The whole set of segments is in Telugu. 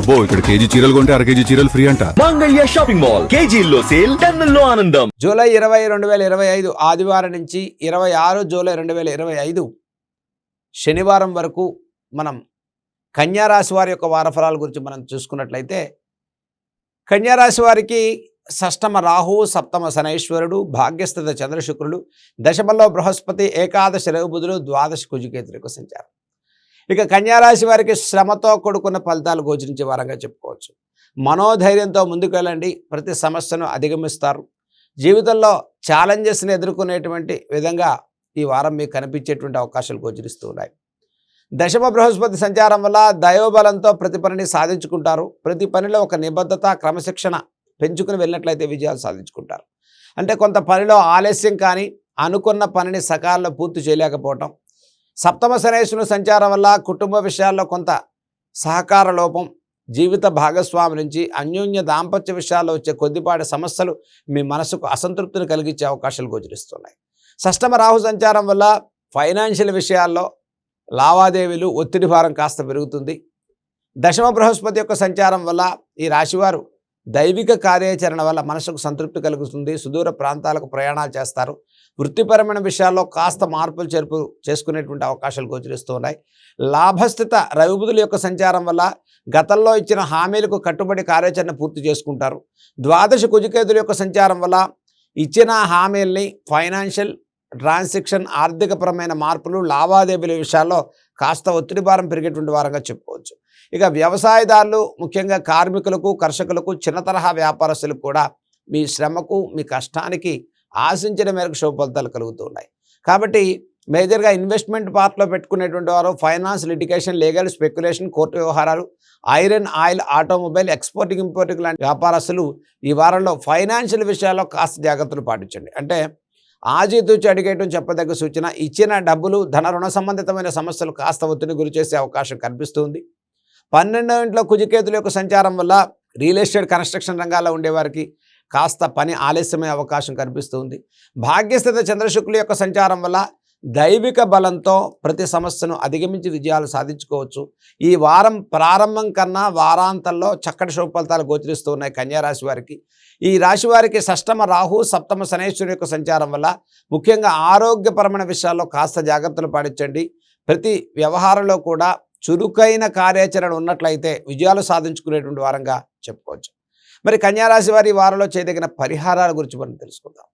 అబ్బో ఇక్కడ కేజీ చీరలు కొంటే అర కేజీ చీరలు ఫ్రీ అంట. Mangalya shopping mall. కేజీల్లో సేల్ టన్నుల్లో ఆనందం. జూలై ఇరవై రెండు వేల ఇరవై ఐదు ఆదివారం నుంచి ఇరవై ఆరు జూలై రెండు వేల ఇరవై ఐదు శనివారం వరకు మనం కన్యారాశి వారి యొక్క వారఫలాల గురించి మనం చూసుకున్నట్లయితే కన్యారాశి వారికి షష్టమ రాహు సప్తమ శనైశ్వరుడు భాగ్యస్థిత చంద్రశుక్రుడు దశమంలో బృహస్పతి ఏకాదశ రఘుబుధుడు ద్వాదశ కుజుకేతుల యొక్క సంచారం. ఇక కన్యారాశి వారికి శ్రమతో కూడుకున్న ఫలితాలు గోచరించే వారంగా చెప్పుకోవచ్చు. మనోధైర్యంతో ముందుకు వెళ్ళండి. ప్రతి సమస్యను అధిగమిస్తారు. జీవితంలో ఛాలెంజెస్ని ఎదుర్కొనేటువంటి విధంగా ఈ వారం మీకు కనిపించేటువంటి అవకాశాలు గోచరిస్తూ ఉన్నాయి. దశమ బృహస్పతి సంచారం వల్ల దైవబలంతో ప్రతి పనిని సాధించుకుంటారు. ప్రతి పనిలో ఒక నిబద్ధత క్రమశిక్షణ పెంచుకుని వెళ్ళినట్లయితే విజయాలు సాధించుకుంటారు. అంటే కొంత పనిలో ఆలస్యం కానీ అనుకున్న పనిని సకాలంలో పూర్తి చేయలేకపోవటం సప్తమ శనేశ్వరుని సంచారం వల్ల కుటుంబ విషయాల్లో కొంత సహకార లోపం జీవిత భాగస్వామి నుంచి అన్యోన్య దాంపత్య విషయాల్లో వచ్చే కొద్దిపాటి సమస్యలు మీ మనసుకు అసంతృప్తిని కలిగించే అవకాశాలు గోచరిస్తున్నాయి. షష్టమ రాహు సంచారం వల్ల ఫైనాన్షియల్ విషయాల్లో లావాదేవీలు ఒత్తిడి భారం కాస్త పెరుగుతుంది. దశమ బృహస్పతి యొక్క సంచారం వల్ల ఈ రాశివారు దైవిక కార్యాచరణ వల్ల మనసుకు సంతృప్తి కలుగుతుంది సుదూర ప్రాంతాలకు ప్రయాణాలు చేస్తారు. వృత్తిపరమైన విషయాల్లో కాస్త మార్పులు చేర్పు చేసుకునేటువంటి అవకాశాలు గోచరిస్తూ ఉన్నాయి. లాభస్థిత రవిబుధుల యొక్క సంచారం వల్ల గతంలో ఇచ్చిన హామీలకు కట్టుబడి కార్యాచరణ పూర్తి చేసుకుంటారు. ద్వాదశ కుజికేతుల యొక్క సంచారం వల్ల ఇచ్చిన హామీల్ని ఫైనాన్షియల్ ట్రాన్సాక్షన్ ఆర్థికపరమైన మార్పులు లావాదేవీల విషయాల్లో కాస్త ఒత్తిడి భారం పెరిగేటువంటి వారంగా చెప్పుకోవచ్చు. ఇక వ్యవసాయదారులు ముఖ్యంగా కార్మికులకు కర్షకులకు చిన్న తరహా వ్యాపారస్తులకు కూడా మీ శ్రమకు మీ కష్టానికి ఆశించిన మేరకు శుభ ఫలితాలు కలుగుతూ ఉన్నాయి కాబట్టి మేజర్గా ఇన్వెస్ట్మెంట్ పార్ట్లో పెట్టుకునేటువంటి వారు finance litigation legal speculation court వ్యవహారాలు iron oil automobile exporting importing లాంటి వ్యాపారస్తులు ఈ వారంలో ఫైనాన్షియల్ విషయాల్లో కాస్త జాగ్రత్తలు పాటించండి. అంటే ఆచితూచి అడిగేయటం చెప్పదగ్గ సూచన ఇచ్చిన డబ్బులు ధన రుణ సంబంధితమైన సమస్యలు కాస్త ఒత్తిడి గురి చేసే అవకాశం కనిపిస్తుంది. పన్నెండో ఇంట్లో కుజికేతుల యొక్క సంచారం వల్ల రియల్ ఎస్టేట్ కన్స్ట్రక్షన్ రంగాల్లో ఉండేవారికి కాస్త పని ఆలస్యమయ్యే అవకాశం కనిపిస్తుంది. భాగ్యస్థిత చంద్రశుక్ల యొక్క సంచారం వల్ల దైవిక బలంతో ప్రతి సమస్యను అధిగమించి విజయాలు సాధించుకోవచ్చు. ఈ వారం ప్రారంభం కన్నా వారాంతంలో చక్కటి శుభ ఫలితాలు గోచరిస్తూ ఉన్నాయి కన్యారాశి వారికి. ఈ రాశి వారికి షష్టమ రాహు సప్తమ శనేశ్వరుని యొక్క సంచారం వల్ల ముఖ్యంగా ఆరోగ్యపరమైన విషయాల్లో కాస్త జాగ్రత్తలు పాటించండి. ప్రతి వ్యవహారంలో కూడా చురుకైన కార్యాచరణ ఉన్నట్లయితే విజయాలు సాధించుకునేటువంటి వారంగా చెప్పుకోవచ్చు. మరి కన్యారాశి వారి వారంలో చేయదగిన పరిహారాల గురించి మనం తెలుసుకుందాం.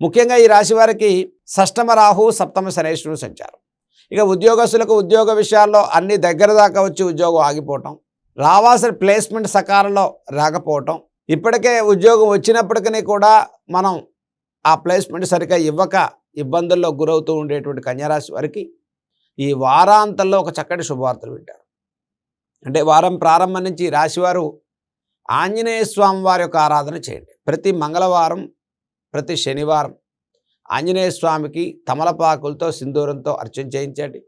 ముఖ్యంగా ఈ రాశి వారికి షష్టమ రాహు సప్తమ శనేశ్వరుడు సంచారం. ఇక ఉద్యోగస్తులకు ఉద్యోగ విషయాల్లో అన్ని దగ్గర దాకా వచ్చి ఉద్యోగం ఆగిపోవటం రావాల్సిన ప్లేస్మెంట్ సకాలంలో రాకపోవటం ఇప్పటికే ఉద్యోగం వచ్చినప్పటికీ కూడా మనం ఆ ప్లేస్మెంట్ సరిగ్గా ఇవ్వక ఇబ్బందుల్లో గురవుతూ ఉండేటువంటి కన్యారాశి వారికి ఈ వారాంతంలో ఒక చక్కటి శుభవార్తలు వింటారు. అంటే వారం ప్రారంభం నుంచి ఈ రాశివారు ఆంజనేయ స్వామి వారి యొక్క ఆరాధన చేయండి. ప్రతి మంగళవారం ప్రతి శనివారం ఆంజనేయ స్వామికి తమలపాకులతో సింధూరంతో అర్చన చేయించండి.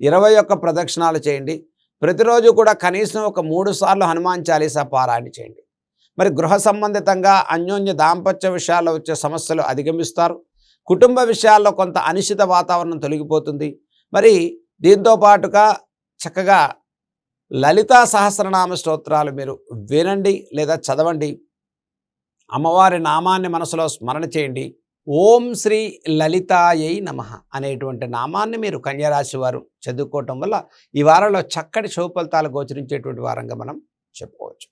ఇరవై ఒక్క ప్రదక్షిణాలు చేయండి. ప్రతిరోజు కూడా కనీసం ఒక మూడు సార్లు హనుమాన్ చాలీసా పారాయణ చేయండి. మరి గృహ సంబంధితంగా అన్యోన్య దాంపత్య విషయాల్లో వచ్చే సమస్యలు అధిగమిస్తారు. కుటుంబ విషయాల్లో కొంత అనిశ్చిత వాతావరణం తొలగిపోతుంది. మరి దీంతో పాటుగా చక్కగా లలితా సహస్రనామ స్తోత్రాలు మీరు వినండి లేదా చదవండి. అమ్మవారి నామాన్ని మనసులో స్మరణ చేయండి. ఓం శ్రీ లలితాయై నమ అనేటువంటి నామాన్ని మీరు కన్యరాశి వారు చదువుకోవటం వల్ల ఈ వారంలో చక్కటి శుభ ఫలితాలు గోచరించేటువంటి వారంగా మనం చెప్పుకోవచ్చు.